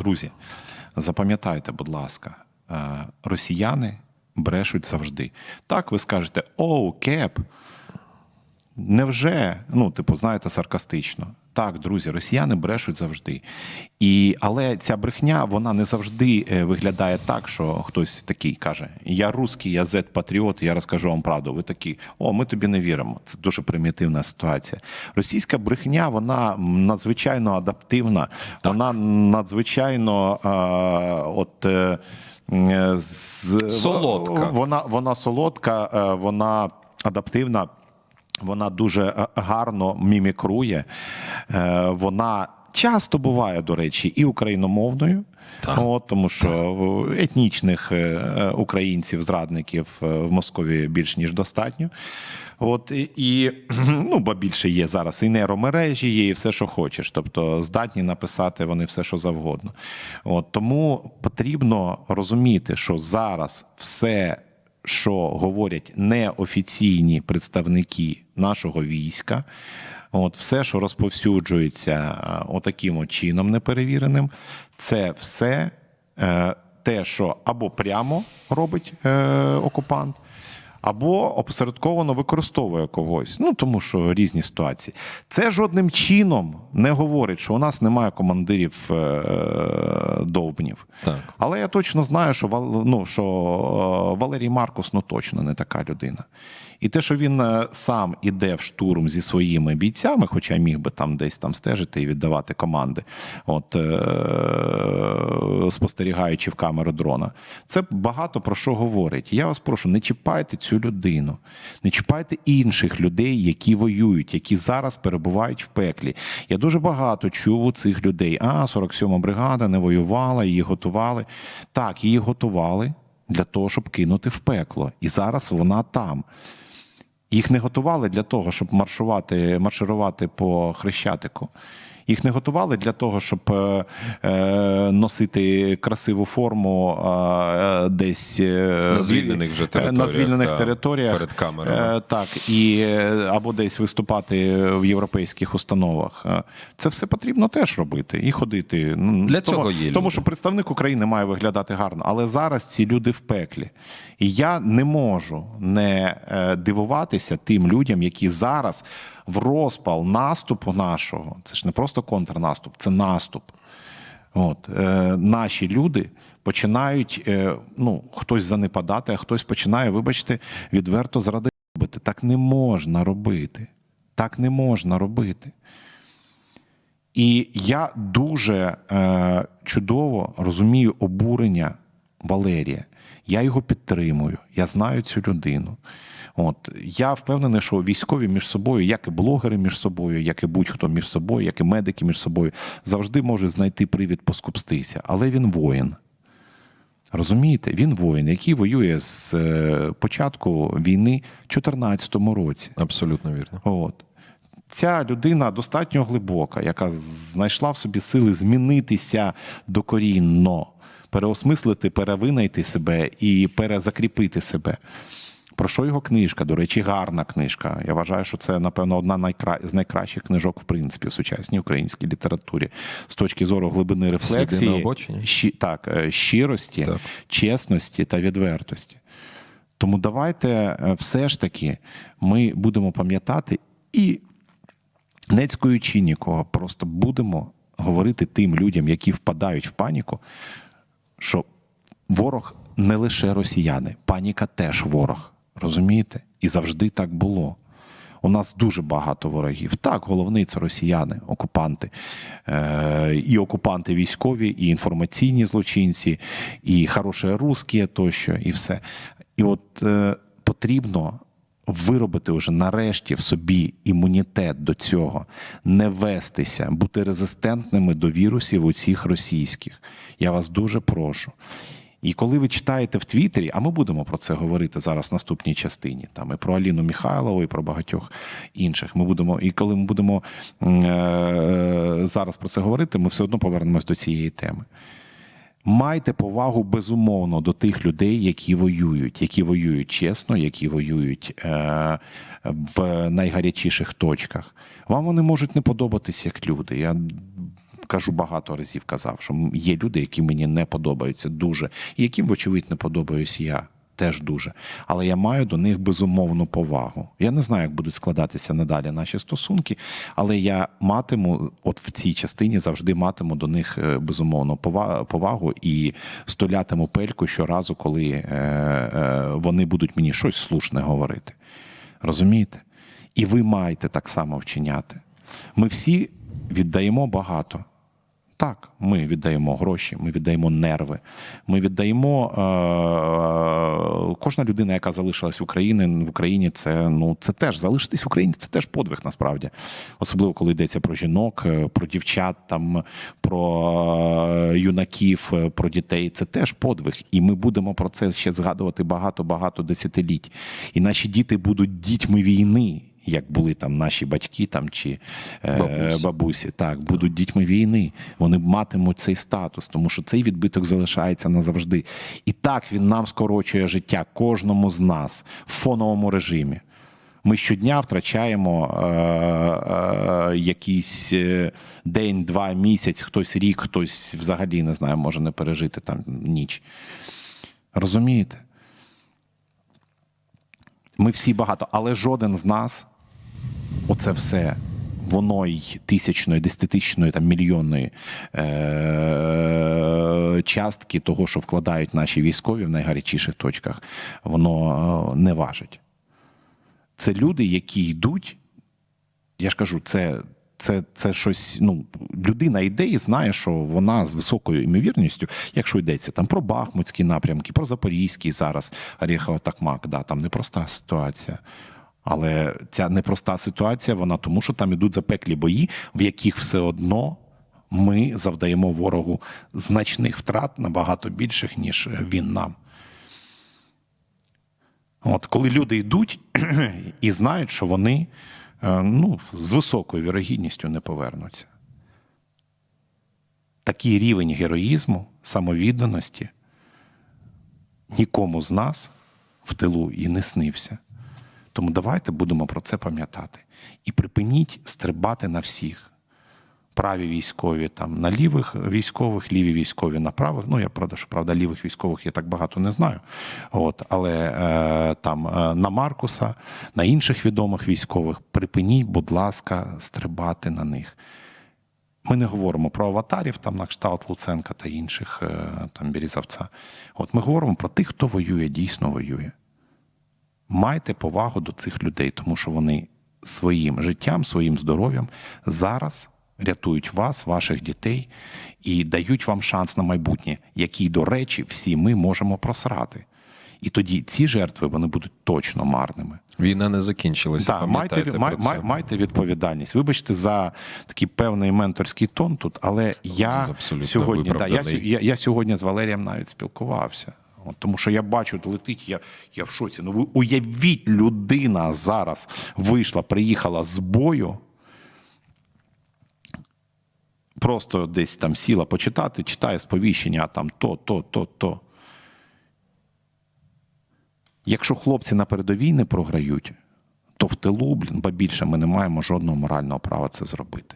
Друзі, запам'ятайте, будь ласка, е, росіяни брешуть завжди. Так, ви скажете, оу, кеп. Невже, ну, типу, знаєте, саркастично. Так, друзі, росіяни брешуть завжди. І, але ця брехня вона не завжди е, виглядає так, що хтось такий каже: Я русський, я зет-патріот, я розкажу вам правду. Ви такі, о, ми тобі не віримо. Це дуже примітивна ситуація. Російська брехня, вона надзвичайно адаптивна, вона надзвичайно е, от. е, е, з, Солодка. Вона, вона солодка, вона адаптивна. Вона дуже е, гарно мімікрує. Е, Вона часто буває, до речі, і україномовною. От, тому що етнічних е, українців, зрадників е, в Москові більш ніж достатньо. От і ну, бо більше є зараз і нейромережі, є і все, що хочеш. Тобто здатні написати вони все, що завгодно. От тому потрібно розуміти, що зараз все що говорять неофіційні представники нашого війська. От все, що розповсюджується е, отаким от чином неперевіреним, це все е, те, що або прямо робить е, окупант, або опосередковано використовує когось. Ну тому що різні ситуації. Це жодним чином не говорить, що у нас немає командирів е, довбнів. Так. Але я точно знаю, що ну, що е, Валерій Маркус ну точно не така людина. І те, що він е, сам іде в штурм зі своїми бійцями, хоча міг би там десь там стежити і віддавати команди, от е- спостерігаючи в камеру дрона, це багато про що говорить. Я вас прошу, не чіпайте цю людину, не чіпайте інших людей, які воюють, які зараз перебувають в пеклі. Я дуже багато чув у цих людей. А, 47-ма бригада не воювала, її готували. Так, її готували для того, щоб кинути в пекло. І зараз вона там. Їх не готували для того, щоб маршувати, марширувати по хрещатику. Їх не готували для того, щоб е, е, носити красиву форму е, десь На звільнених вже територіях, на звільнених да, територіях перед камерами. Так, і або десь виступати в європейських установах. Це все потрібно теж робити і ходити. Для тому, цього є тому що представник України має виглядати гарно, але зараз ці люди в пеклі. І я не можу не дивуватися тим людям, які зараз в розпал наступу нашого, це ж не просто контрнаступ, це наступ. От, е, наші люди починають, е, ну, хтось занепадати, а хтось починає, вибачте, відверто зради робити. Так не можна робити. Так не можна робити. І я дуже е, чудово розумію обурення Валерія. Я його підтримую, я знаю цю людину. От я впевнений, що військові між собою, як і блогери між собою, як і будь-хто між собою, як і медики між собою, завжди можуть знайти привід поскупстися. Але він воїн. Розумієте, він воїн, який воює з е, початку війни в 2014 році. Абсолютно вірно. От. Ця людина достатньо глибока, яка знайшла в собі сили змінитися докорінно, переосмислити, перевинайти себе і перезакріпити себе. Про що його книжка? До речі, гарна книжка. Я вважаю, що це, напевно, одна найкра... з найкращих книжок, в принципі, в сучасній українській літературі з точки зору глибини рефлексії, щі... так, е, щирості, Так. чесності та відвертості. Тому давайте е, все ж таки ми будемо пам'ятати і не цькуючи нікого, просто будемо говорити тим людям, які впадають в паніку, що ворог не лише росіяни, паніка теж ворог. Розумієте? І завжди так було. У нас дуже багато ворогів. Так, головний це росіяни, окупанти. Е, і окупанти військові, і інформаційні злочинці, і хороші русські тощо, і все. І от е, потрібно виробити вже нарешті в собі імунітет до цього, не вестися, бути резистентними до вірусів усіх російських. Я вас дуже прошу. І коли ви читаєте в Твіттері, а ми будемо про це говорити зараз в наступній частині, там і про Аліну Міхайлову, і про багатьох інших. Ми будемо, і коли ми будемо м, е, зараз про це говорити, ми все одно повернемось до цієї теми. Майте повагу безумовно до тих людей, які воюють, які воюють чесно, які воюють е, в найгарячіших точках. Вам вони можуть не подобатись як люди. Я кажу багато разів казав, що є люди, які мені не подобаються дуже, і яким, вочевидь, не подобаюсь я. Теж дуже. Але я маю до них безумовну повагу. Я не знаю, як будуть складатися надалі наші стосунки, але я матиму, от в цій частині завжди матиму до них е, безумовну повагу і столятиму пельку щоразу, коли е, е, вони будуть мені щось слушне говорити. Розумієте? І ви маєте так само вчиняти. Ми всі віддаємо багато. Так, ми віддаємо гроші, ми віддаємо нерви, ми віддаємо. Е- кожна людина, яка залишилась в Україні, в Україні, це ну це теж залишитись в Україні, це теж подвиг насправді. Особливо коли йдеться про жінок, е, про дівчат, там про е, юнаків, е, про дітей. Це теж подвиг. І ми будемо про це ще згадувати багато-багато десятиліть. І наші діти будуть дітьми війни. Як були там наші батьки там чи е, Бабусі. бабусі, так будуть дітьми війни. Вони матимуть цей статус, тому що цей відбиток залишається назавжди. І так він нам скорочує життя кожному з нас в фоновому режимі. Ми щодня втрачаємо е, е, якийсь е, день, два, місяць, хтось рік, хтось взагалі не знаю, може не пережити там ніч. Розумієте? Ми всі багато, але жоден з нас оце все. Воно й тисячної, десятитисячної, там мільйонної е- частки того, що вкладають наші військові в найгарячіших точках, воно е, не важить. Це люди, які йдуть. Я ж кажу, це, це, це щось. Ну, людина йде і знає, що вона з високою імовірністю, якщо йдеться там про Бахмутські напрямки, про Запорізький зараз Орєхова Такмак, да, там непроста ситуація. Але ця непроста ситуація, вона тому, що там ідуть запеклі бої, в яких все одно ми завдаємо ворогу значних втрат набагато більших, ніж він нам. От, коли люди йдуть і знають, що вони е, ну, з високою вірогідністю не повернуться. Такий рівень героїзму, самовідданості нікому з нас в тилу і не снився. Тому давайте будемо про це пам'ятати. І припиніть стрибати на всіх. Праві військові там на лівих військових, ліві військові на правих. Ну я правда, що правда, лівих військових я так багато не знаю. От, але е, там е, на Маркуса, на інших відомих військових, припиніть, будь ласка, стрибати на них. Ми не говоримо про аватарів, там на кшталт Луценка та інших е, там Бірізавця. От ми говоримо про тих, хто воює, дійсно воює. Майте повагу до цих людей, тому що вони своїм життям, своїм здоров'ям зараз рятують вас, ваших дітей і дають вам шанс на майбутнє, який, до речі, всі ми можемо просрати. І тоді ці жертви вони будуть точно марними. Війна не закінчилася. Так, майте, пам'ятайте май, це. майте відповідальність. Вибачте за такий певний менторський тон тут, але я сьогодні, да, я, я, я сьогодні з Валерієм навіть спілкувався. От, тому що я бачу, летить, я, я в шоці. Ну ви уявіть, людина зараз вийшла, приїхала з бою. Просто десь там сіла почитати, читає сповіщення, а там то, то, то, то. Якщо хлопці на передовій не програють, то в тилу, блін, ба більше ми не маємо жодного морального права це зробити.